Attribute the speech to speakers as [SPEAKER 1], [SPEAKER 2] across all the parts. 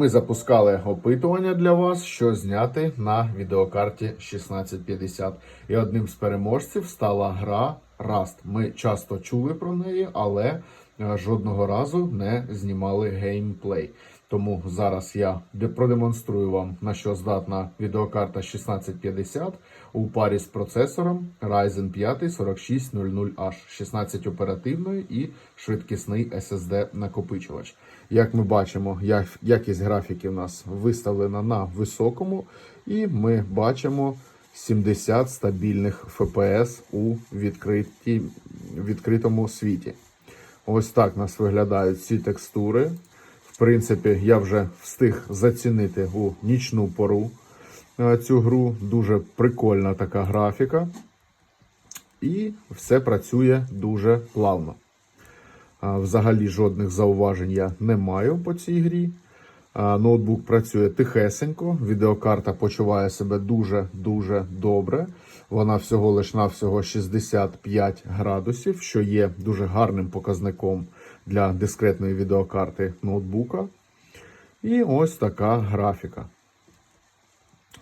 [SPEAKER 1] Ми запускали опитування для вас, що зняти на відеокарті 1650. І одним з переможців стала гра Rust. Ми часто чули про неї, але жодного разу не знімали геймплей. Тому зараз я продемонструю вам на що здатна відеокарта 1650 у парі з процесором Ryzen 5 4600H, 16 оперативної і швидкісний SSD накопичувач. Як ми бачимо, якість графіки у нас виставлена на високому, і ми бачимо 70 стабільних FPS у відкритому світі. Ось так у нас виглядають ці текстури. В принципі, я вже встиг зацінити у нічну пору е, цю гру. Дуже прикольна така графіка. І все працює дуже плавно. Взагалі жодних зауважень я не маю по цій грі. Ноутбук працює тихесенько, відеокарта почуває себе дуже-дуже добре. Вона всього лиш навсього 65 градусів, що є дуже гарним показником для дискретної відеокарти ноутбука. І ось така графіка.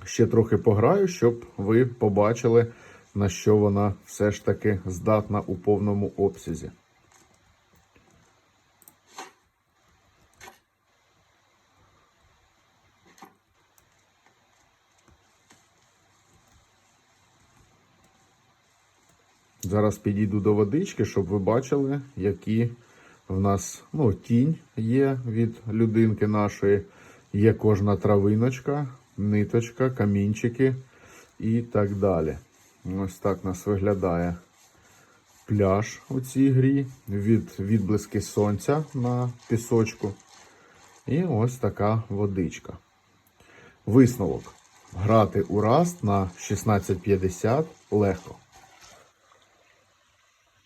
[SPEAKER 1] Ще трохи пограю, щоб ви побачили, на що вона все ж таки здатна у повному обсязі. Зараз підійду до водички, щоб ви бачили, які в нас ну, тінь є від людинки нашої. Є кожна травиночка, ниточка, камінчики і так далі. Ось так нас виглядає пляж у цій грі від відблиски сонця на пісочку. І ось така водичка. Висновок. Грати у Rust на 1650 легко.